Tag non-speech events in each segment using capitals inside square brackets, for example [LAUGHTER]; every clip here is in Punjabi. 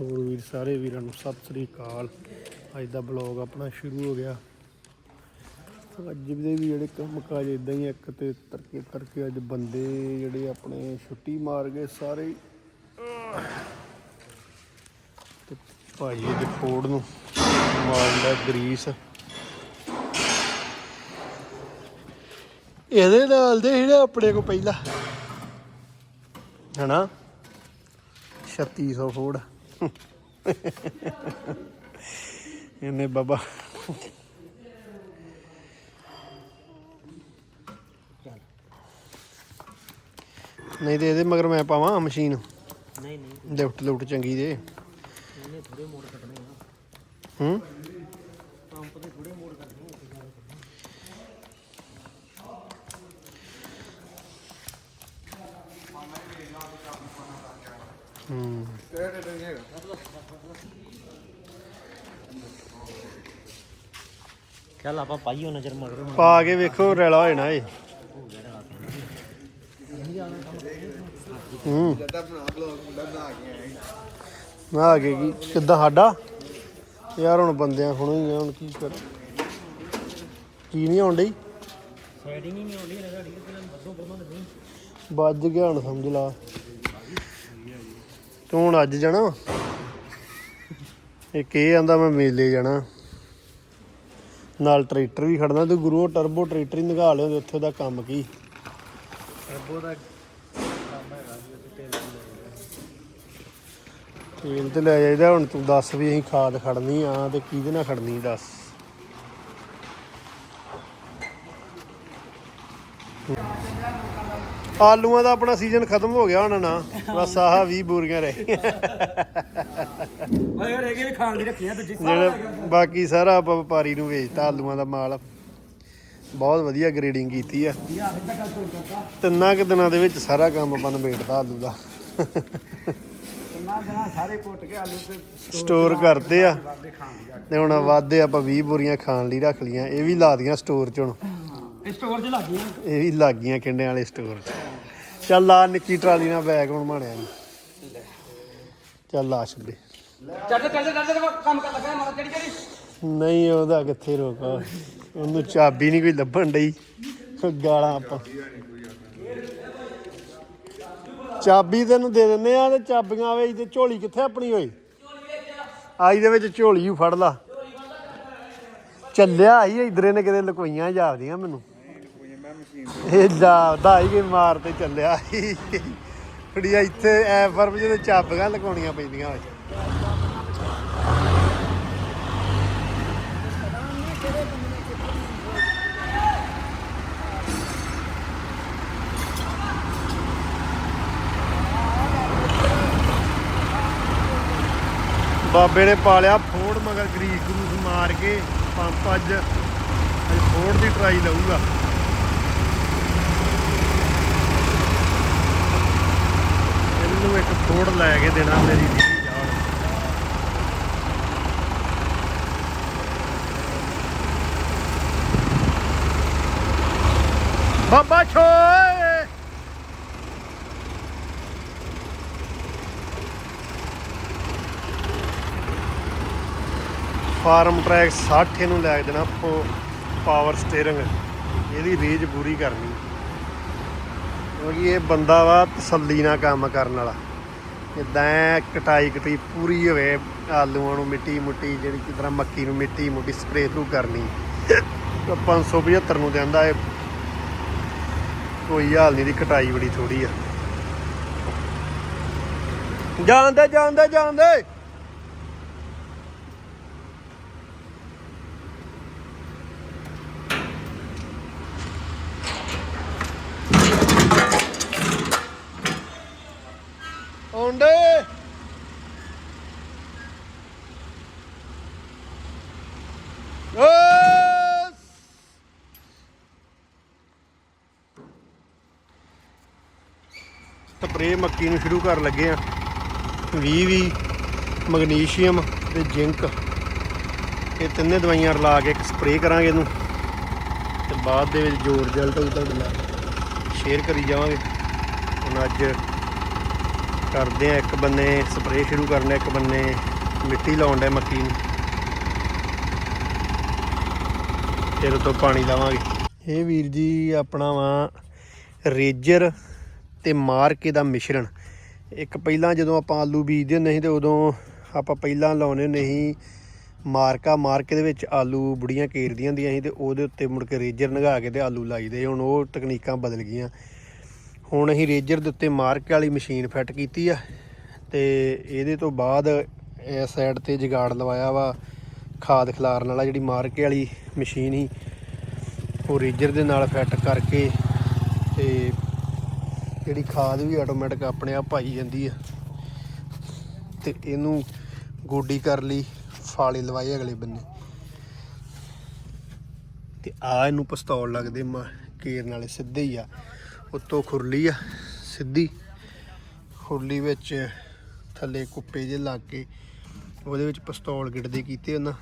ਹੋਰ ਵੀਰ, ਸਾਰੇ ਵੀਰਾਂ ਨੂੰ ਸਤਿ ਸ੍ਰੀ ਅਕਾਲ। ਅੱਜ ਦਾ ਬਲੌਗ ਆਪਣਾ ਸ਼ੁਰੂ ਹੋ ਗਿਆ। ਅੱਜ ਦੇ ਵੀ ਜਿਹੜੇ ਕੰਮ ਕਾਜ ਇਦਾਂ ਹੀ ਇੱਕ ਤੇ ਤਰਕੇ ਤਰਕੇ ਅੱਜ ਬੰਦੇ ਜਿਹੜੇ ਆਪਣੇ ਛੁੱਟੀ ਮਾਰ ਗਏ ਸਾਰੇ। ਹੀ। ਤੇ ਭਾਈ ਇਹਦੇ ਫੋੜ ਨੂੰ ਮਾਰਦਾ ਗਰੀਸ। ਇਹਦੇ ਨਾਲ ਦੇ ਜਿਹੜੇ ਆਪਣੇ ਕੋ ਪਹਿਲਾਂ। ਹਨਾ? 3600 ਫੋੜ। [LAUGHS] ਇਹਨੇ ਬਾਬਾ ਨਹੀਂ ਤੇ ਇਹਦੇ ਮਗਰ ਮੈਂ ਪਾਵਾਂ ਮਸ਼ੀਨ। ਨਹੀਂ ਨਹੀਂ। ਲਿਫਟ ਲੁਫਟ ਚੰਗੀ ਦੇ ਇਹਨੇ ਥੋੜੇ ਮੋੜ ਕੱਢਣੇ ਆ। ਹੂੰ ਪੰਪ ਦੇ ਥੋੜੇ ਮੋੜ ਕੱਢਣੇ ਆ ਹੂੰ ਚੱਲ ਆਪਾਂ ਪਾਈਓ ਨਜ਼ਰ ਮਗਰ। ਹੁਣ ਪਾ ਕੇ ਵੇਖੋ ਰੈਲਾ ਹੋ ਜਾਣਾ ਏ ਹੂੰ। ਕੇ ਨਾ ਆ ਗਏ ਕੀ ਕਿੱਦਾਂ ਸਾਡਾ? ਯਾਰ ਹੁਣ ਬੰਦਿਆਂ ਹੁਣ ਹੀ ਆ ਹੁਣ ਕੀ ਕਰ? ਕੀ ਨਹੀਂ ਆਉਣ ਡਈ? ਸੈਟਿੰਗ ਹੀ ਨਹੀਂ ਆਉਂਦੀ ਨਾ ਸਾਡੀ ਤੇ ਬੱਦੋਂ ਬੱਦੋਂ ਨਹੀਂ। ਵੱਜ ਗਿਆ ਹੁਣ ਸਮਝ ਲਾ। ਤੂੰ ਹੁਣ ਅੱਜ ਜਾਣਾ? ਇੱਕ ਇਹ ਆਂਦਾ ਮੈਂ ਮੇਲੇ ਜਾਣਾ। ਨਾਲ ਟਰੈਕਟਰ ਵੀ ਖੜਨਾ ਤੇ ਗੁਰੂ ਟਰਬੋ ਟਰੈਕਟਰ ਹੀ ਨਿਕਾਲ ਲਿਓ ਉੱਥੇ ਦਾ ਕੰਮ ਕੀ? ਟਰਬੋ ਦਾ ਕੰਮ ਹੈਗਾ ਜੀ ਤੇਲ ਤੇਲ ਤੇ ਲੈ ਜਾਈਦਾ ਹੁਣ ਤੂੰ ਦੱਸ ਵੀ ਅਸੀਂ ਖਾਦ ਖੜਨੀ ਆ ਤੇ ਕਿਹਦੇ ਨਾਲ ਖੜਨੀ ਦੱਸ। ਆਲੂਆਂ ਦਾ ਆਪਣਾ ਸੀਜ਼ਨ ਖਤਮ ਹੋ ਗਿਆ ਹੁਣ ਨਾ ਬਸ ਆਹ 20 ਬੋਰੀਆਂ ਰਹਿ ਗਈਆਂ। ਓਏ ਰਹਿ ਗਏ ਖਾਣ ਦੀ ਰੱਖੀਆਂ ਦੂਜੀ ਜਿਹੜਾ ਬਾਕੀ ਸਾਰਾ ਆਪਾਂ ਵਪਾਰੀ ਨੂੰ ਵੇਚਤਾ ਆਲੂਆਂ ਦਾ ਮਾਲ। ਬਹੁਤ ਵਧੀਆ ਗ੍ਰੇਡਿੰਗ ਕੀਤੀ ਆ। ਤਿੰਨਾਂ ਕੁ ਦਿਨਾਂ ਦੇ ਵਿੱਚ ਸਾਰਾ ਕੰਮ ਆਪਾਂ ਨਿਬੇੜਤਾ ਆਲੂ ਦਾ। ਕਿੰਨਾ ਦਿਨਾਂ ਸਾਰੇ ਕੁੱਟ ਕੇ ਆਲੂ ਤੇ ਸਟੋਰ ਕਰਦੇ ਆ। ਤੇ ਹੁਣ ਵਾਧੇ ਆਪਾਂ 20 ਬੋਰੀਆਂ ਖਾਣ ਲਈ ਰੱਖ ਲੀਆਂ ਇਹ ਵੀ ਲਾ ਦੀਆਂ ਸਟੋਰ 'ਚ ਹੁਣ। ਇਹ ਸਟੋਰ 'ਚ ਲੱਗ ਇਹ ਵੀ ਲੱਗ ਗਈਆਂ ਕਿੰਨੇ ਵਾਲੇ ਸਟੋਰ 'ਚ। ਚੱਲ ਆ ਨਿੱਕੀ ਟਰਾਲੀ ਨਾਲ ਬੈਗ ਹੁਣ ਮਾਣਿਆ ਨੂੰ। ਚੱਲ ਆ ਛੱਡੇ। ਚੱਲ ਚੱਲ ਚੱਲ ਕੰਮ ਕਰ ਲੱਗਾ ਮਾਰਾ ਕਿਹੜੀ ਕਿਹੜੀ ਨਹੀਂ ਉਹਦਾ ਕਿੱਥੇ ਰੋਕਾ? ਉਹਨੂੰ ਚਾਬੀ ਨਹੀਂ ਕੋਈ ਲੱਭਣ ਡਈ। ਗਾਲਾਂ ਆਪਾਂ। ਚਾਬੀ ਤੈਨੂੰ ਦੇ ਦਿੰਦੇ ਆ ਤੇ ਚਾਬੀਆਂ ਵੇਚ ਤੇ ਝੋਲੀ ਕਿੱਥੇ ਆਪਣੀ ਹੋਈ? ਆਈ ਦੇ ਵਿੱਚ ਝੋਲੀ ਹੀ ਫੜ ਲਾ। ਚੱਲਿਆ ਹੀ ਇਧਰੇ ਨੇ ਕਿਤੇ ਲਕੋਈਆਂ ਜਾਪਦੀਆਂ ਮੈਨੂੰ। ਮਸ਼ੀਨ ਇਹ ਜਾਪਦਾ ਹੀ ਕਿ ਮਾਰ ਤੇ ਚੱਲਿਆ ਸੀ। ਕੁੜੀਆਂ, ਇੱਥੇ ਐ ਫਰਮ ਜਿਹਦੇ ਚਾਬੀਆਂ ਲਗਾਉਣੀਆਂ ਪੈਂਦੀਆਂ ਵਿੱਚ ਬਾਬੇ ਨੇ ਪਾਲਿਆ ਫੋੜ, ਮਗਰ ਗਰੀਸ ਗਰੂਸ ਮਾਰ ਕੇ ਪੰਪ ਅੱਜ ਫੋੜ ਦੀ ਟਰਾਈ ਲਊਗਾ। ਇਹਨੂੰ ਇੱਕ ਫੋੜ ਲੈ ਕੇ ਦੇਣਾ ਮੇਰੀ ਦੀਦੀ ਜਾਨ। ਬਾਬਾ ਛੋਏ! ਫਾਰਮ ਟਰੈਕ 60 ਨੂੰ ਲੈ ਕੇ ਦੇਣਾ ਪਾਵਰ ਸਟੀਅਰਿੰਗ ਇਹਦੀ ਰੇਂਜ ਪੂਰੀ ਕਰਨੀ। ਕਿਉਂਕਿ ਇਹ ਬੰਦਾ ਵਾ ਤਸੱਲੀ ਨਾਲ ਕੰਮ ਕਰਨ ਵਾਲਾ। ਇਦਾਂ ਕਟਾਈ ਕਟਾਈ ਪੂਰੀ ਹੋਵੇ, ਆਲੂਆਂ ਨੂੰ ਮਿੱਟੀ ਮੁੱਟੀ ਜਿਹੜੀ ਕਿ ਤਰ੍ਹਾਂ ਮੱਕੀ ਨੂੰ ਮਿੱਟੀ ਮੁੱਟੀ ਸਪਰੇਅ ਥਰੂ ਕਰਨੀ। ਤਾਂ 575 ਨੂੰ ਦਿੰਦਾ ਇਹ। ਕੋਈ ਹਾਲ ਨਹੀਂ ਦੀ ਕਟਾਈ ਬੜੀ ਥੋੜੀ ਆ। ਜਾਣਦੇ ਜਾਣਦੇ ਜਾਣਦੇ ਆਉਂਦੇ ਓਸ ਸਪਰੇਅ ਮੱਕੀ ਨੂੰ ਸ਼ੁਰੂ ਕਰਨ ਲੱਗੇ ਆ। 20 20 ਮੈਗਨੀਸ਼ੀਅਮ ਤੇ ਜ਼ਿੰਕ। ਇਹ ਤਿੰਨੇ ਦਵਾਈਆਂ ਰਲਾ ਕੇ ਇੱਕ ਸਪਰੇਅ ਕਰਾਂਗੇ ਇਹਨੂੰ। ਤੇ ਬਾਅਦ ਦੇ ਵਿੱਚ ਜੋ ਰਿਜ਼ਲਟ ਹੋਊ ਤੁਹਾਡੇ ਨਾਲ ਸ਼ੇਅਰ ਕਰੀ ਜਾਵਾਂਗੇ। ਹੁਣ ਅੱਜ ਕਰਦੇ ਆ ਇੱਕ ਬੰਨੇ ਸਪਰੇਅ ਸ਼ੁਰੂ ਕਰਨਾ, ਇੱਕ ਬੰਨੇ ਮਿੱਟੀ ਲਾਉਣ ਦੇ ਮੱਕੀ ਨੂੰ। ਫਿਰ ਉਤੋਂ ਪਾਣੀ ਲਾਵਾਂਗੇ। ਇਹ ਵੀਰ ਜੀ ਆਪਣਾ ਵਾ ਰੇਜਰ ਤੇ ਮਾਰਕੇ ਦਾ ਮਿਸ਼ਰਣ। ਇੱਕ ਪਹਿਲਾਂ ਜਦੋਂ ਆਪਾਂ ਆਲੂ ਬੀਜਦੇ ਹੁੰਦੇ ਸੀ ਤੇ ਉਦੋਂ ਆਪਾਂ ਪਹਿਲਾਂ ਲਾਉਨੇ ਹੁੰਦੇ ਸੀ ਮਾਰਕਾ, ਮਾਰਕੇ ਦੇ ਵਿੱਚ ਆਲੂ ਬੁੜੀਆਂ ਕੇਰਦੀਆਂ ਹੁੰਦੀਆਂ ਸੀ ਤੇ ਉਹਦੇ ਉੱਤੇ ਮੁੜ ਕੇ ਰੇਜਰ ਨਗਾ ਕੇ ਤੇ ਆਲੂ ਲਾਈਦੇ ਹੁਣ ਉਹ ਤਕਨੀਕਾਂ ਬਦਲ ਗਈਆਂ। ਹੁਣ ਅਸੀਂ ਰੇਜਰ ਦੇ ਉੱਤੇ ਮਾਰਕੇ ਵਾਲੀ ਮਸ਼ੀਨ ਫਿੱਟ ਕੀਤੀ ਆ ਤੇ ਇਹਦੇ ਤੋਂ ਬਾਅਦ ਇਸ ਸਾਈਡ ਤੇ ਜਗਾੜ ਲਵਾਇਆ ਵਾ, ਖਾਦ ਖਿਲਾਰਨ ਵਾਲਾ ਜਿਹੜੀ ਮਾਰਕੇ ਵਾਲੀ ਮਸ਼ੀਨ ਸੀ, ਉਹ ਰੇਜਰ ਦੇ ਨਾਲ ਫਿੱਟ ਕਰਕੇ ਤੇ ਜਿਹੜੀ ਖਾਦ ਵੀ ਆਟੋਮੈਟਿਕ ਆਪਣੇ ਆਪ ਪਾਈ ਜਾਂਦੀ ਆ। ਤੇ ਇਹਨੂੰ ਗੋਡੀ ਕਰ ਲਈ, ਫਾਲੇ ਲਵਾਏ ਅਗਲੇ ਬੰਨੇ। ਤੇ ਆ ਇਹਨੂੰ ਪਿਸਤੌਲ ਲੱਗਦੇ, ਮ- ਕੇਰਨ ਵਾਲੇ ਸਿੱਧੇ ਹੀ ਆ। ਉੱਤੋਂ ਖੁਰਲੀ ਆ, ਸਿੱਧੀ। ਖੁਰਲੀ ਵਿੱਚ ਥੱਲੇ ਕੁੱਪੇ ਜੇ ਲਾ ਕੇ ਉਹਦੇ ਵਿੱਚ ਪਿਸਤੌਲ ਗਿੜਦੇ ਕੀਤੇ ਉਹਨਾਂ।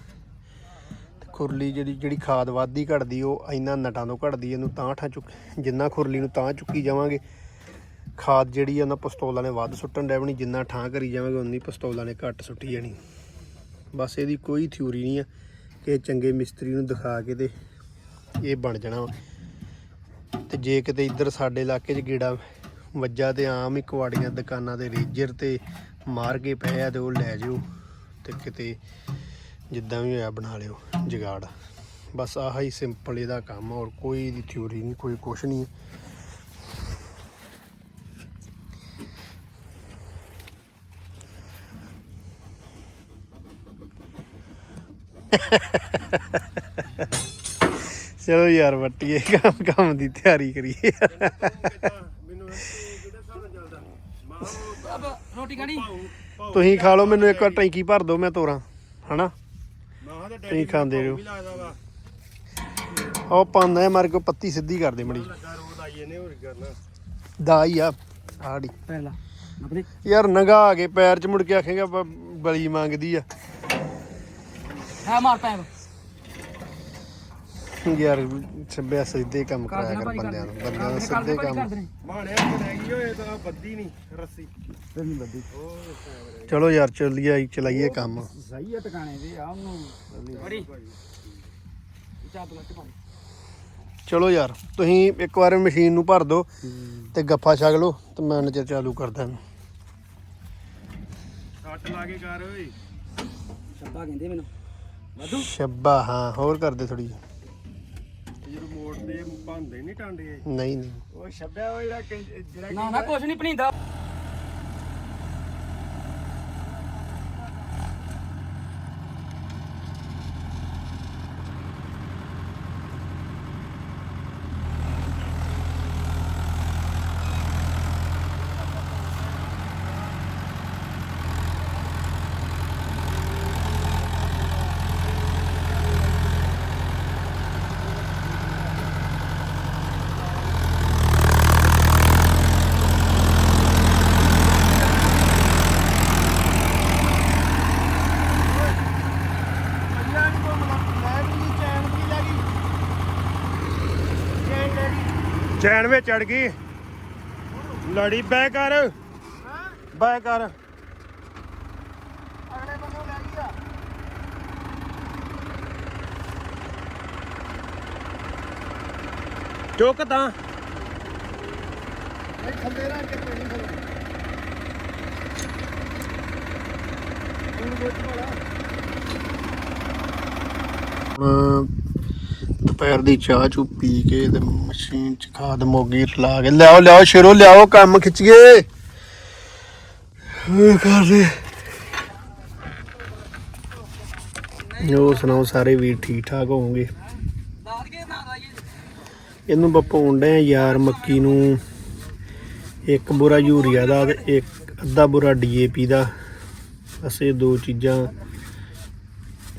ਤੇ ਖੁਰਲੀ ਜਿਹੜੀ ਜਿਹੜੀ ਖਾਦ ਵੱਧਦੀ ਘਟਦੀ, ਉਹ ਇੰਨਾ ਨਟਾਂ ਤੋਂ ਘਟਦੀ, ਇਹਨੂੰ ਤਾਂ ਠਾ ਚੁੱਕ, ਜਿੰਨਾ ਖੁਰਲੀ ਨੂੰ ਤਾਂ ਚੁੱਕੀ ਜਾਵਾਂਗੇ। ਖਾਦ ਜਿਹੜੀ ਆ ਉਹਨਾਂ ਪਿਸਤੌਲਾਂ ਨੇ ਵੱਧ ਸੁੱਟਣ ਡੈਵਣੀ ਜਿੰਨਾ ਠਾਂ ਕਰੀ ਜਾਵਾਂਗੇ ਉਨੀ ਪਿਸਤੌਲਾਂ ਨੇ ਘੱਟ ਸੁੱਟੀ ਜਾਣੀ। ਬਸ ਇਹਦੀ ਕੋਈ ਥਿਊਰੀ ਨਹੀਂ ਆ ਕਿ ਚੰਗੇ ਮਿਸਤਰੀ ਨੂੰ ਦਿਖਾ ਕੇ ਤੇ ਇਹ ਬਣ ਜਾਣਾ ਵਾ। ਤੇ ਜੇ ਕਿਤੇ ਇੱਧਰ ਸਾਡੇ ਇਲਾਕੇ 'ਚ ਗੇੜਾ ਵੱਜਾ ਤੇ ਆਮ ਹੀ ਕੁਆੜੀਆਂ ਦੁਕਾਨਾਂ ਤੇ ਰੇਜਰ ਤੇ ਮਾਰ ਕੇ ਪਏ ਆ ਤੇ ਉਹ ਲੈ ਜਿਓ ਤੇ ਕਿਤੇ ਜਿੱਦਾਂ ਵੀ ਹੋਇਆ ਬਣਾ ਲਿਓ ਜਗਾੜ। ਬਸ ਆਹ ਹੀ ਸਿੰਪਲ ਇਹਦਾ ਕੰਮ ਆ, ਹੋਰ ਕੋਈ ਇਹਦੀ ਥਿਊਰੀ ਨਹੀਂ ਕੋਈ ਕੁਛ ਨਹੀਂ ਚਲੋ ਯਾਰ ਵੱਟੀਏ ਕੰਮ ਕੰਮ ਦੀ ਤਿਆਰੀ ਕਰੀਏ। ਰੋਟੀ ਖਾਣੀ ਤੁਸੀਂ ਖਾ ਲਓ ਮੈਨੂੰ ਇੱਕ ਵਾਰ ਟੈਂਕੀ ਭਰ ਦਿਓ ਮੈਂ ਤੋਰਾਂ ਹਨਾ? ਤੁਸੀਂ ਖਾਂਦੇ ਰਹੋ। ਉਹ ਪਾਉਂਦਾ ਹੈ ਮਾਰ ਕੇ ਪੱਤੀ ਸਿੱਧੀ ਕਰ ਦੇ ਮੜੀ। ਦਾ ਹੀ ਆ ਆੜੀ। ਪਹਿਲਾ ਯਾਰ ਨਗਾ ਕੇ ਪੈਰ ਚ ਮੁੜ ਕੇ ਆਖੇਗਾ ਬਲੀ ਮੰਗਦੀ ਆ। ਹੈ ਮਾਰ ਪੈ ਯਾਰ ਛੱਬਿਆ ਸਿੱਧੇ ਕੰਮ ਕਰ ਕਰਾਇਆ ਕਰ ਬੰਦਿਆਂ ਨੂੰ। ਬੰਦਿਆਂ ਦੇ ਸਿੱਧੇ ਕੰਮ। ਮਾਣਿਆ ਤੇ ਰਹਿ ਗਈ ਓਏ ਤਾਂ ਬੱਦੀ ਨਹੀਂ ਰੱਸੀ। ਤੇ ਨਹੀਂ ਬੱਦੀ ਚਲੋ ਯਾਰ ਚੱਲੀਏ ਚਲਾਈਏ ਕੰਮ। ਸਹੀ ਹੈ ਟਿਕਾਣੇ ਦੇ ਆ ਉਹਨੂੰ ਬੜੀ ਚਾਪ ਲੱਟ ਪਾ ਚਲੋ ਯਾਰ ਤੁਸੀਂ ਇੱਕ ਵਾਰ ਮਸ਼ੀਨ ਨੂੰ ਭਰ ਦਿਓ ਤੇ ਗੱਫਾ ਛਕ ਲਓ ਤੇ ਮੈਂ ਨਜ਼ਰ ਚਾਲੂ ਕਰਦਾ ਇਹਨੂੰ। ਸੱਟ ਲਾ ਕੇ ਕਰ ਓਏ। ਸ਼ੱਬਾ ਕਹਿੰਦੇ ਮੈਨੂੰ। ਵਾਧੂ ਸ਼ੱਬਾ ਹਾਂ ਹੋਰ ਕਰਦੇ ਥੋੜੀ ਇਹ ਜਦੋਂ ਮੋੜਦੇ ਭਾਂਦੇ ਨਹੀਂ ਟਾਂਡੇ। ਨਹੀਂ ਨਹੀਂ। ਉਹ ਛੱਡਿਆ ਉਹ ਜਿਹੜਾ ਕੈਂ- ਜਿਹੜਾ ਨਾ ਨਾ ਕੁਛ ਨਹੀਂ ਪਣੀਂਦਾ ਚੈਨ ਵਿੱਚ ਚੜ ਗਈ। ਲੜੀ ਬੈ ਕਰ। ਬੈ ਕਰ। ਅਗਲੇ ਬੰਨੋਂ ਲੈ ਗਈ ਆ। ਚੁੱਕ ਤਾਂ। ਇਹ ਥੱਲੇ ਰੱਖ ਕੇ ਪੈਣੀ ਥੱਲੇ ਹੁਣ ਦੁਪਹਿਰ ਦੀ ਚਾਹ ਚੂ ਪੀ ਕੇ ਤੇ ਮਸ਼ੀਨ ਚ ਖਾਦ ਮੋਗੀ ਲਾ ਕੇ। ਲਿਆਓ ਲਿਆਓ ਸ਼ੇਰੋ, ਲਿਆਓ, ਕੰਮ ਖਿੱਚੀਏ। ਹੋਰ ਕਰਦੇ ਜੋ ਸੁਣਾਓ, ਸਾਰੇ ਵੀਰ ਠੀਕ ਠਾਕ ਹੋਵੋਗੇ? ਇਹਨੂੰ ਬਪਾਉਣ ਡਏ ਯਾਰ ਮੱਕੀ ਨੂੰ। ਇੱਕ ਬੁਰਾ ਯੂਰੀਆ ਦਾ ਤੇ ਇੱਕ ਅੱਧਾ ਬੁਰਾ ਡੀਏਪੀ ਦਾ। ਅਸੀਂ ਦੋ ਚੀਜ਼ਾਂ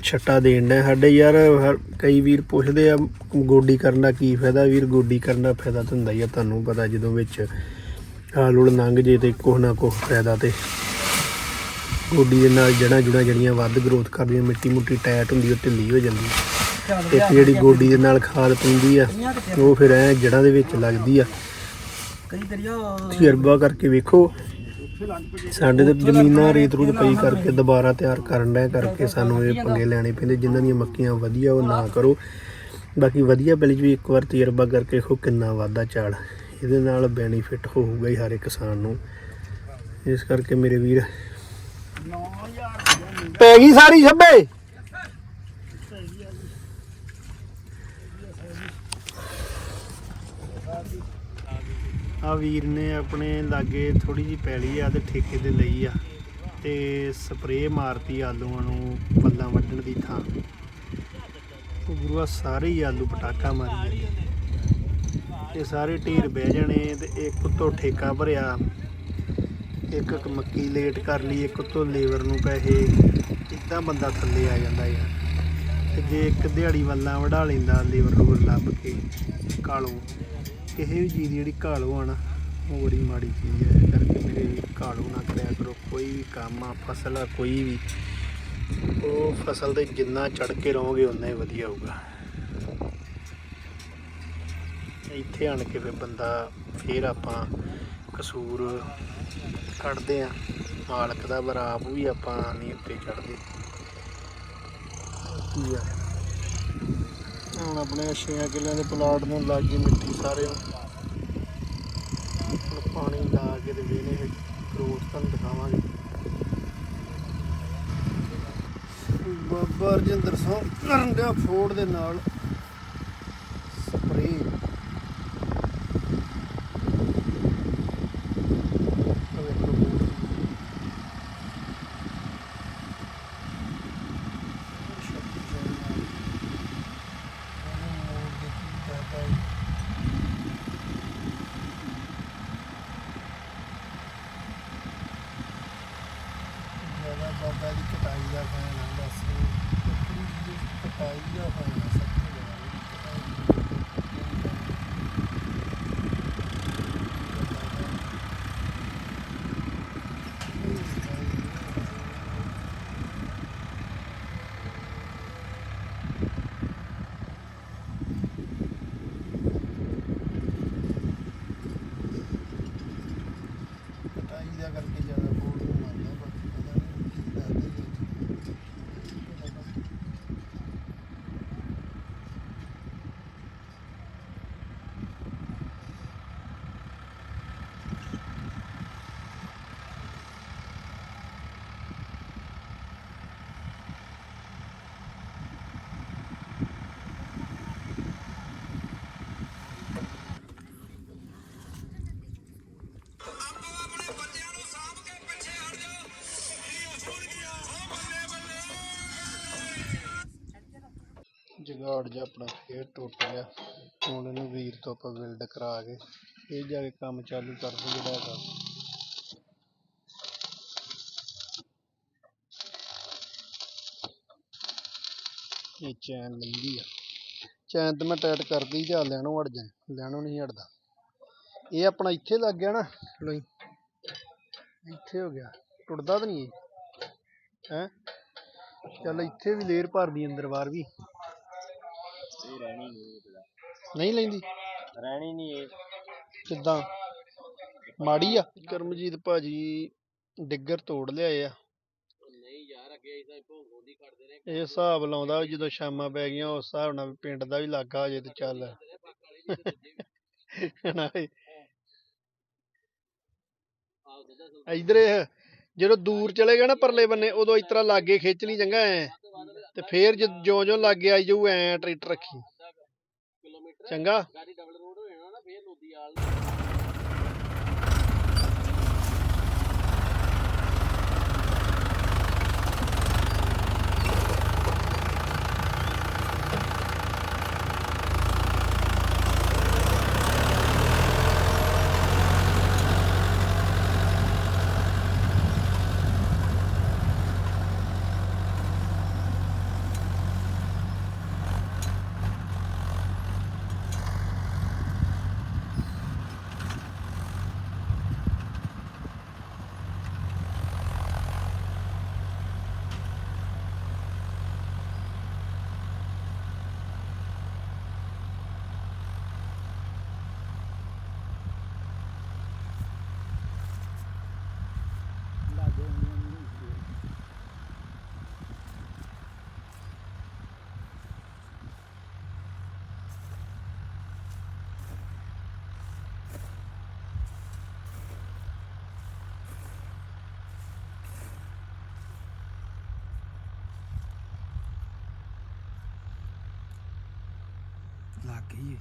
ਛੱਟਾ ਦੇਣ ਡਏ ਸਾਡੇ ਯਾਰ ਕਈ ਵੀਰ ਪੁੱਛਦੇ ਆ ਗੋਡੀ ਕਰਨ ਦਾ ਕੀ ਫਾਇਦਾ? ਵੀਰ ਗੋਡੀ ਕਰਨ ਦਾ ਫਾਇਦਾ ਤਾਂ ਹੁੰਦਾ ਹੀ ਆ ਤੁਹਾਨੂੰ ਪਤਾ ਜਦੋਂ ਵਿੱਚ ਹਾਲੁਲ ਲੰਘ ਜੇ ਤੇ ਕੁਛ ਨਾ ਕੁਛ ਫਾਇਦਾ ਤੇ। ਗੋਡੀ ਦੇ ਨਾਲ ਜੜਾਂ ਜੁੜਾਂ ਜਿਹੜੀਆਂ ਵੱਧ ਗਰੋਥ ਕਰਦੀਆਂ ਮਿੱਟੀ ਮੁੱਟੀ ਟਾਇਟ ਹੁੰਦੀ ਉਹ ਢਿੱਲੀ ਹੋ ਜਾਂਦੀ। ਇੱਕ ਜਿਹੜੀ ਗੋਡੀ ਦੇ ਨਾਲ ਖਾਦ ਪੈਂਦੀ ਆ ਉਹ ਫਿਰ ਐ ਜੜਾਂ ਦੇ ਵਿੱਚ ਲੱਗਦੀ ਆ। ਕਈ ਦਰਿਆ ਤਜਰਬਾ ਕਰਕੇ ਵੇਖੋ ਸਾਡੇ ਤੇ ਜ਼ਮੀਨਾਂ ਰੇਤ ਰੂਤ ਪਈ ਕਰਕੇ ਦੁਬਾਰਾ ਤਿਆਰ ਕਰਨ ਦਾ ਕਰਕੇ ਸਾਨੂੰ ਇਹ ਪੰਗੇ ਲੈਣੇ ਪੈਂਦੇ। ਜਿਨ੍ਹਾਂ ਦੀਆਂ ਮੱਕੀਆਂ ਵਧੀਆ, ਉਹ ਨਾ ਕਰੋ। ਬਾਕੀ ਵਧੀਆ ਬਿਲ ਵੀ ਇੱਕ ਵਾਰ ਤਜਰਬਾ ਕਰਕੇ ਦੇਖੋ ਕਿੰਨਾ ਵਾਧਾ ਝਾੜ। ਇਹਦੇ ਨਾਲ ਬੈਨੀਫਿਟ ਹੋਊਗਾ ਹੀ ਹਰ ਇੱਕ ਕਿਸਾਨ ਨੂੰ। ਇਸ ਕਰਕੇ ਮੇਰੇ ਵੀਰ। ਪੈ ਗਈ ਸਾਰੀ ਛੱਬੇ ਆ ਵੀਰ ਨੇ ਆਪਣੇ ਲਾਗੇ ਥੋੜੀ ਜੀ ਪੈਲੀ ਆ ਤੇ ਠੇਕੇ ਤੇ ਲਈ ਆ ਤੇ ਸਪਰੇਅ ਮਾਰਤੀ ਆਲੂਆਂ ਨੂੰ ਪੱਲਾਂ ਵੱਢਣ ਦੀ ਥਾਂ। ਉਹ ਗੁਰੂਆ ਸਾਰੇ ਹੀ ਆਲੂ ਪਟਾਕਾ ਮਾਰੀ ਜਾਂਦੇ ਇਹ ਸਾਰੇ ਢੇਰ ਬਹਿ ਜਾਣੇ ਤੇ ਇੱਕ ਉੱਤੋਂ ਠੇਕਾ ਭਰਿਆ, ਇੱਕ ਇੱਕ ਮੱਕੀ ਲੇਟ ਕਰ ਲਈ, ਇੱਕ ਉੱਤੋਂ ਲੇਬਰ ਨੂੰ ਪੈਸੇ, ਇਦਾਂ ਬੰਦਾ ਥੱਲੇ ਆ ਜਾਂਦਾ ਯਾਰ। ਤੇ ਜੇ ਇੱਕ ਦਿਹਾੜੀ ਵੱਲਾਂ ਵਢਾ ਲੈਂਦਾ ਲੇਬਰ ਨੂੰ ਲੱਭ ਕੇ ਕਾਲੂ। ਕਿਸੇ ਵੀ ਚੀਜ਼ ਦੀ ਜਿਹੜੀ ਕਾਲੂ ਆ ਨਾ ਉਹ ਬੜੀ ਮਾੜੀ ਚੀਜ਼ ਹੈ। ਇਸ ਕਰਕੇ ਮੇਰੇ ਵੀ ਕਾਲੂ ਨਾ ਕਰਿਆ ਕਰੋ, ਕੋਈ ਵੀ ਕੰਮ ਆ, ਫਸਲ ਆ, ਕੋਈ ਵੀ, ਉਹ ਫਸਲ ਤੇ ਜਿੰਨਾ ਚੜ ਕੇ ਰਹੋਗੇ ਉਨਾ ਹੀ ਵਧੀਆ ਹੋਊਗਾ। ਇੱਥੇ ਆਣ ਕੇ ਫਿਰ ਬੰਦਾ ਫਿਰ ਆਪਾਂ ਕਸੂਰ ਕੱਢਦੇ ਆ। ਮਾਲਕ ਦਾ ਬਰਾਬ ਵੀ ਆਪਾਂ ਨਹੀਂ ਉੱਤੇ ਚੜਦੇ ਕੀ ਆ? ਹੁਣ ਆਪਣੇ 6 ਕਿੱਲਿਆਂ ਦੇ ਪਲਾਟ ਨੂੰ ਲੱਗ ਮਿੱਟੀ ਸਾਰੇ ਨੂੰ। ਪਾਣੀ ਤੇ ਵੇਨੇ ਵਿੱਚ ਗਰੋਥ ਤੁਹਾਨੂੰ ਦਿਖਾਵਾਂਗੇ। ਬਾਬਾ ਰਜਿੰਦਰ ਸਿੰਘ ਕਰਨ ਡਿਆ ਫੋੜ ਦੇ ਨਾਲ ਸਪਰੇਅ ਜ਼ਿਆਦਾ ਬਾਬਾ ਦੀ ਕਟਾਈ ਦਾ ਫੈਨ ਆ ਬਸ ਲੱਕੜੀ ਦੀ ਕਟਾਈ ਦਾ ਫੈਨ ਆ ਸਭ ਤੋਂ ਜ਼ਿਆਦਾ ਕਟਾਈ ਦਾ ਕਰਕੇ ਜ਼ਿਆਦਾ ਬੋਲ ਨੂੰ ਮੰਨਦਾ ਬਾਕੀ ਪਤਾ ਨਹੀਂ ਕੀ ਕਰਦੇ ਵਿੱਚ ਜਗਾੜ ਜਿਹਾ ਆਪਣਾ ਫੇਰ ਟੁੱਟ ਗਿਆ। ਹੁਣ ਇਹਨੂੰ ਵੀਰ ਤੋਂ ਆਪਾਂ ਬਿਲਡ ਕਰਾ ਕੇ ਇਹ ਜਾ ਕੇ ਕੰਮ ਚਾਲੂ ਕਰਦੇ ਜਿਹੜਾ ਹੈਗਾ ਇਹ ਚੈਨ ਲੈਂਦੀ ਆ। ਚੈਨ ਤੇ ਮੈਂ ਟਾਈਟ ਕਰਦੀ ਤੇ ਲੈਣੋਂ ਹਟ ਜਾ ਲੈਣੋਂ ਨਹੀਂ ਹਟਦਾ। ਇਹ ਆਪਣਾ ਇੱਥੇ ਲੱਗ ਗਿਆ ਨਾ ਲੋ ਇੱਥੇ ਹੋ ਗਿਆ। ਟੁੱਟਦਾ ਤਾਂ ਨਹੀਂ ਇਹ। ਹੈ? ਚੱਲ ਇੱਥੇ ਵੀ ਲੇਰ ਭਰਦੀ ਅੰਦਰ ਬਾਹਰ ਵੀ। ਰਹਿਣੀ ਨਹੀਂ ਨਹੀਂ ਲੈਂਦੀ? ਰਹਿਣੀ ਨਹੀਂ ਇਹ। ਕਿੱਦਾਂ? ਮਾੜੀ ਆ? ਕਰਮਜੀਤ ਭਾਜੀ ਡਿੱਗਰ ਤੋੜ ਲਿਆਏ ਆ। ਨਹੀਂ ਯਾਰ ਅੱਗੇ ਇਦਾਂ ਭੋਗੋਂ ਦੀ ਕਰਦੇ ਨੇ ਇਹ ਹਿਸਾਬ ਲਾਉਂਦਾ ਵੀ ਜਦੋਂ ਸ਼ਾਮਾਂ ਪੈ ਗਈਆਂ ਉਸ ਹਿਸਾਬ ਨਾਲ ਵੀ ਪਿੰਡ ਦਾ ਵੀ ਲਾਗਾ ਹੋ ਜੇ ਤੇ ਚੱਲ। ਨਾ ਇਹ- ਇੱਧਰ ਇਹ ਜਦੋਂ ਦੂਰ ਚਲੇ ਗਏ ਨਾ ਪਰਲੇ ਬੰਨੇ ਉਦੋਂ ਇਸ ਤਰ੍ਹਾਂ ਲਾਗੇ ਖਿੱਚ ਲਈ ਚੰਗਾ ਐ। ਤੇ ਫੇਰ ਜਿਉਂ ਜਿਉਂ ਲਾਗੇ ਆਈ ਜਾਊ ਐ ਟਰੈਕਟਰ ਰੱਖੀ। ਚੰਗਾ। ah give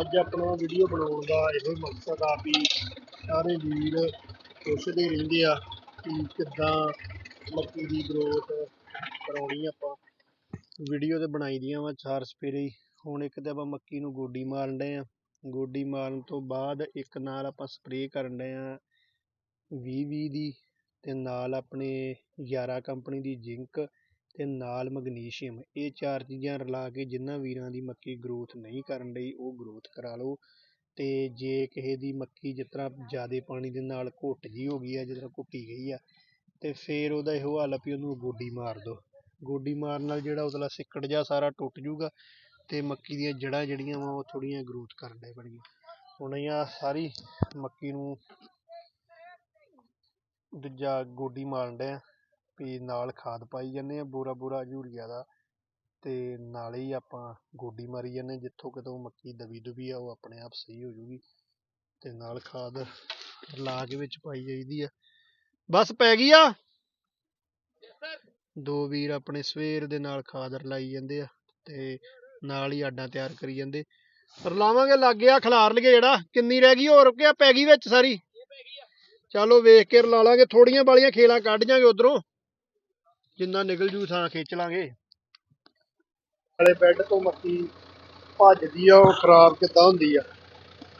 ਅੱਜ ਆਪਣਾ ਵੀਡੀਓ ਬਣਾਉਣ ਦਾ ਇਹੋ ਹੀ ਮਕਸਦ ਆ ਵੀ ਸਾਰੇ ਵੀਰ ਪੁੱਛਦੇ ਰਹਿੰਦੇ ਆ ਕਿ ਕਿੱਦਾਂ ਮੱਕੀ ਦੀ ਗਰੋਥ ਕਰਾਉਣੀ ਆਪਾਂ। ਵੀਡੀਓ ਤੇ ਬਣਾਈ ਦੀਆਂ ਵਾ ਚਾਰ ਸਪੇਰੇ। ਹੁਣ ਇੱਕ ਤੇ ਆਪਾਂ ਮੱਕੀ ਨੂੰ ਗੋਡੀ ਮਾਰਨ ਡਏ ਆ। ਗੋਡੀ ਮਾਰਨ ਤੋਂ ਬਾਅਦ ਇੱਕ ਨਾਲ ਆਪਾਂ ਸਪਰੇਅ ਕਰਨ ਡਏ ਆ 20 20 ਦੀ ਤੇ ਨਾਲ ਆਪਣੇ 11 ਕੰਪਨੀ ਦੀ ਜ਼ਿੰਕ ਅਤੇ ਨਾਲ ਮੈਗਨੀਸ਼ੀਅਮ। ਇਹ ਚਾਰ ਚੀਜ਼ਾਂ ਰਲਾ ਕੇ ਜਿਨ੍ਹਾਂ ਵੀਰਾਂ ਦੀ ਮੱਕੀ ਗਰੋਥ ਨਹੀਂ ਕਰਨ ਡਈ, ਉਹ ਗਰੋਥ ਕਰਾ ਲਓ। ਅਤੇ ਜੇ ਕਿਸੇ ਦੀ ਮੱਕੀ ਜਿਸ ਤਰ੍ਹਾਂ ਜ਼ਿਆਦਾ ਪਾਣੀ ਦੇ ਨਾਲ ਘੁੱਟ ਜਿਹੀ ਹੋ ਗਈ ਆ, ਜਿਸ ਤਰ੍ਹਾਂ ਘੁੱਟੀ ਗਈ ਆ ਅਤੇ ਫਿਰ ਉਹਦਾ ਇਹੋ ਹੱਲ ਆ ਵੀ ਉਹਨੂੰ ਗੋਡੀ ਮਾਰ ਦਿਓ ਗੋਡੀ ਮਾਰਨ ਨਾਲ ਜਿਹੜਾ ਉਹਦਾ ਸਿੱਕੜ ਜਿਹਾ ਸਾਰਾ ਟੁੱਟ ਜੂਗਾ ਅਤੇ ਮੱਕੀ ਦੀਆਂ ਜੜ੍ਹਾਂ ਜਿਹੜੀਆਂ ਵਾ ਉਹ ਥੋੜ੍ਹੀਆਂ ਗਰੋਥ ਕਰਨ ਲੱਗ ਪੈਣਗੀਆਂ ਹੁਣ ਇਹ ਆਹ ਸਾਰੀ ਮੱਕੀ ਨੂੰ ਦੂਜਾ ਗੋਡੀ ਮਾਰਨ ਡਿਆ ਵੀ ਨਾਲ ਖਾਦ ਪਾਈ ਜਾਂਦੇ ਆ ਬੋਰਾ ਬੋਰਾ ਯੂਰੀਆ ਦਾ ਤੇ ਨਾਲੇ ਹੀ ਆਪਾਂ ਗੋਡੀ ਮਾਰੀ ਜਾਂਦੇ ਹਾਂ। ਜਿੱਥੋਂ ਕਿਤੋਂ ਮੱਕੀ ਦਬੀ ਦੁਬੀ ਆ ਉਹ ਆਪਣੇ ਆਪ ਸਹੀ ਹੋ ਜੂਗੀ ਤੇ ਨਾਲ ਖਾਦ ਰਲਾ ਕੇ ਵਿੱਚ ਪਾਈ ਜਾਈਦੀ ਆ। ਬਸ ਪੈ ਗਈ ਆ? ਦੋ ਵੀਰ ਆਪਣੇ ਸਵੇਰ ਦੇ ਨਾਲ ਖਾਦ ਰਲਾਈ ਜਾਂਦੇ ਆ ਤੇ ਨਾਲ ਹੀ ਆਡਾਂ ਤਿਆਰ ਕਰੀ ਜਾਂਦੇ। ਰਲਾਵਾਂਗੇ ਲੱਗ ਗਿਆ ਖਿਲਾਰ ਲਈਏ ਜਿਹੜਾ। ਕਿੰਨੀ ਰਹਿ ਗਈ ਹੋਰ ਕਿਆ ਪੈ ਗਈ ਵਿੱਚ ਸਾਰੀ? ਚਲੋ ਵੇਖ ਕੇ ਰਲਾ ਲਾਂਗੇ ਥੋੜੀਆਂ ਬਾਲੀਆਂ ਖੇਲਾਂ ਕੱਢ ਜਾਾਂਗੇ ਉਧਰੋਂ। ਜਿੰਨਾ ਨਿਕਲ ਜੂ ਥਾਂ ਖਿੱਚ ਲਾਂਗੇ। ਵਾਲੇ ਬੈੱਡ ਤੋਂ ਮੱਕੀ ਭੱਜਦੀ ਆ, ਉਹ ਖਰਾਬ ਕਿੱਦਾਂ ਹੁੰਦੀ ਆ।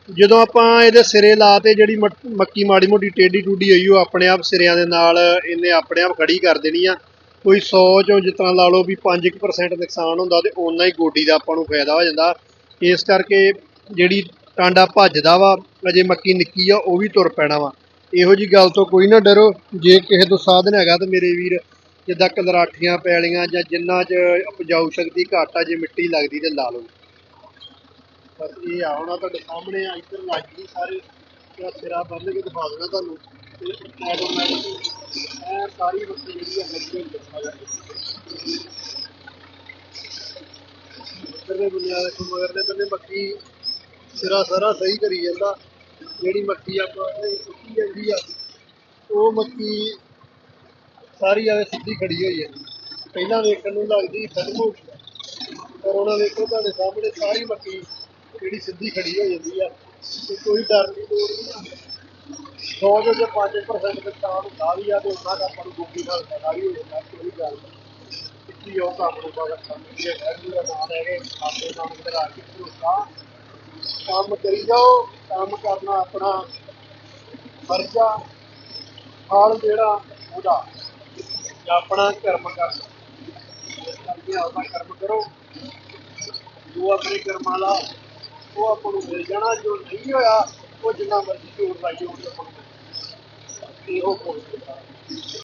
ਜਦੋਂ ਆਪਾਂ ਇਹਦੇ ਸਿਰੇ ਲਾਤੇ, ਜਿਹੜੀ ਮੱਕੀ ਮਾੜੀ ਮੋਟੀ ਟੇਢੀ ਟੂਡੀ ਹੋਈ, ਉਹ ਆਪਣੇ ਆਪ ਸਿਰਿਆਂ ਦੇ ਨਾਲ ਇਹਨੇ ਆਪਣੇ ਆਪ ਖੜੀ ਕਰ ਦੇਣੀ ਆ। ਕੋਈ 100 ਚੋਂ ਜਿਸ ਤਰ੍ਹਾਂ ਲਾ ਲਓ ਵੀ 5% ਨੁਕਸਾਨ ਹੁੰਦਾ, ਤੇ ਓਨਾ ਹੀ ਗੋਡੀ ਦਾ ਆਪਾਂ ਨੂੰ ਫਾਇਦਾ ਹੋ ਜਾਂਦਾ। ਇਸ ਕਰਕੇ ਜਿਹੜੀ ਟਾਂਡਾ ਭੱਜਦਾ ਵਾ, ਅਜੇ ਮੱਕੀ ਨਿੱਕੀ ਆ, ਉਹ ਵੀ ਤੁਰ ਪੈਣਾ ਵਾ। ਇਹੋ ਜੀ ਗੱਲ ਤੋਂ ਕੋਈ ਨਾ ਡਰੋ। ਜੇ ਕਿਸੇ ਤੋਂ ਸਾਧਨ ਹੈਗਾ ਤਾਂ ਮੇਰੇ ਵੀਰ ਜਿੱਦਾਂ ਕਲਰਾਠੀਆਂ ਪੈਲੀਆਂ ਜਾਂ ਜਿੰਨਾ ਚ ਉਪਜਾਊ ਸ਼ਕਤੀ ਘੱਟ ਆ, ਜੇ ਮਿੱਟੀ ਲੱਗਦੀ ਤੇ ਲਾ ਲਓ। ਬਸ ਇਹ ਆ, ਹੁਣ ਆਹ ਤੁਹਾਡੇ ਸਾਹਮਣੇ ਆ, ਇੱਧਰ ਲੱਗ ਗਈ ਸਾਰੇ। ਤੇਰਾ ਸਿਰਾ ਬੰਨ ਕੇ ਦਿਖਾ ਦੇਣਾ ਤੁਹਾਨੂੰ। ਤੇ ਆਟੋਮੈਟਿਕ ਇਹ ਸਾਰੀ ਮੱਕੀ ਜਿਹੜੀ ਆ ਲੱਗੀ ਹੋਈ ਦਿਖਾ ਜਾਂਦੀ ਇੱਧਰਲੇ ਬੰਨੇ ਆ ਦੇਖੋ ਮਗਰਲੇ ਬੰਨੇ ਮੱਕੀ, ਸਿਰਾ ਸਾਰਾ ਸਹੀ ਕਰੀ ਜਾਂਦਾ। ਜਿਹੜੀ ਮੱਕੀ ਆਪਾਂ ਸੁੱਕੀ ਜਾਂਦੀ ਆ, ਉਹ ਮੱਕੀ ਸਾਰੀ ਆਵੇ ਸਿੱਧੀ ਖੜੀ ਹੋਈ ਹੈ। ਪਹਿਲਾਂ ਵੇਖਣ ਨੂੰ ਲੱਗਦੀ ਖਤਮ ਹੋ ਪਰ ਉਹਨਾਂ ਵੇਖੋ ਤੁਹਾਡੇ ਸਾਹਮਣੇ ਸਾਰੀ ਮੱਕੀ ਜਿਹੜੀ ਸਿੱਧੀ ਖੜੀ ਹੋ ਜਾਂਦੀ ਆ। ਤੇ ਕੋਈ ਡਰ ਦੀ ਲੋੜ ਨਹੀਂ ਆ ਦੇ ਜੇ 5% ਨੁਕਸਾਨ ਹੁੰਦਾ ਵੀ ਆ ਤੇ ਉਹਨਾਂ ਦਾ ਆਪਾਂ ਨੂੰ ਗੋਗੀ ਨਾਲ ਫਾਇਦਾ ਵੀ ਹੋ ਜਾਂਦਾ, ਕੋਈ ਗੱਲ ਕੀ ਉਹ ਕੰਮ ਨੂੰ ਬਾਅਦ ਸਮਝ ਕੇ ਵੈਰੂ ਦਾ ਨਾਮ ਹੈ ਕਿ ਆਪਣੇ ਨਾਮ ਤੇ ਕੇ ਭਰੋਸਾ ਕੰਮ ਕਰੀ ਜਾਓ, ਕੰਮ ਕਰਨਾ ਆਪਣਾ ਫਰਜ਼ ਆ। ਫਲ ਜਿਹੜਾ ਉਹਦਾ। ਆਪਣਾ ਕਰਮ ਕਰਨਾ ਇਸ ਕਰਕੇ ਆਪਣਾ ਕਰਮ ਕਰੋ। ਜੋ ਆਪਣੇ ਕਰਮਾਂ ਦਾ ਉਹ ਆਪਾਂ ਨੂੰ ਮਿਲ ਜਾਣਾ, ਜੋ ਨਹੀਂ ਹੋਇਆ, ਉਹ ਜਿੰਨਾ ਮਰਜ਼ੀ ਜ਼ੋਰ ਲਾਈਏ ਉਹ ਆਪਾਂ ਨੂੰ ਇਹੋ ਕੋਲ